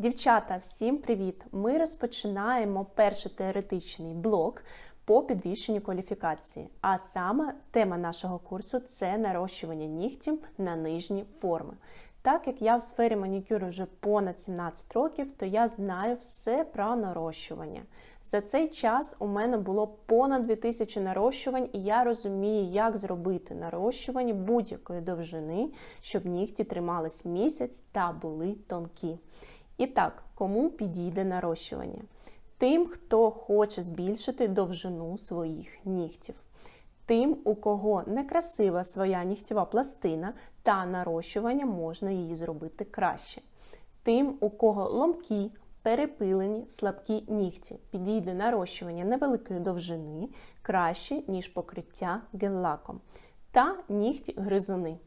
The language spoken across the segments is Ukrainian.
Дівчата, всім привіт! Ми розпочинаємо перший теоретичний блок по підвищенню кваліфікації. А саме тема нашого курсу це нарощування нігтів на нижні форми. Так як я в сфері манікюру вже понад 17 років, то я знаю все про нарощування. За цей час у мене було понад 2000 нарощувань, і я розумію, як зробити нарощування будь-якої довжини, щоб нігті тримались місяць та були тонкі. І так, кому підійде нарощування? Тим, хто хоче збільшити довжину своїх нігтів. Тим, у кого некрасива своя нігтєва пластина та нарощування можна її зробити краще. Тим, у кого ломкі, перепилені, слабкі нігті, підійде нарощування невеликої довжини краще, ніж покриття гель-лаком. Та нігті гризуни.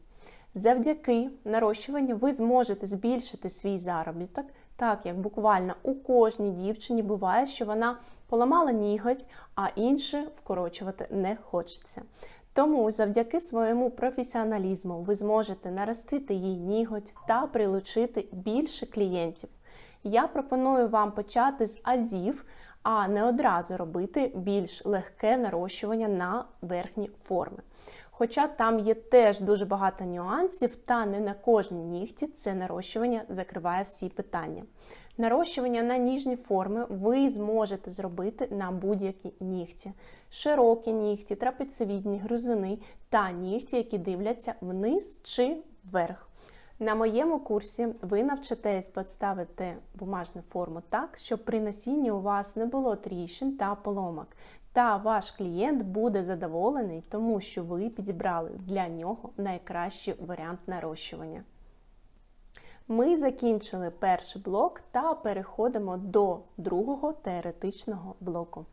Завдяки нарощуванню ви зможете збільшити свій заробіток, так як буквально у кожній дівчині буває, що вона поламала ніготь, а інше вкорочувати не хочеться. Тому завдяки своєму професіоналізму ви зможете наростити їй ніготь та прилучити більше клієнтів. Я пропоную вам почати з азів, а не одразу робити більш легке нарощування на верхні форми. Хоча там є теж дуже багато нюансів, та не на кожній нігті це нарощування закриває всі питання. Нарощування на ніжні форми ви зможете зробити на будь-які нігті. Широкі нігті, трапецевідні, грузини та нігті, які дивляться вниз чи вверх. На моєму курсі ви навчитесь підставити бумажну форму так, щоб при носінні у вас не було тріщин та поломок. Та ваш клієнт буде задоволений, тому що ви підібрали для нього найкращий варіант нарощування. Ми закінчили перший блок та переходимо до другого теоретичного блоку.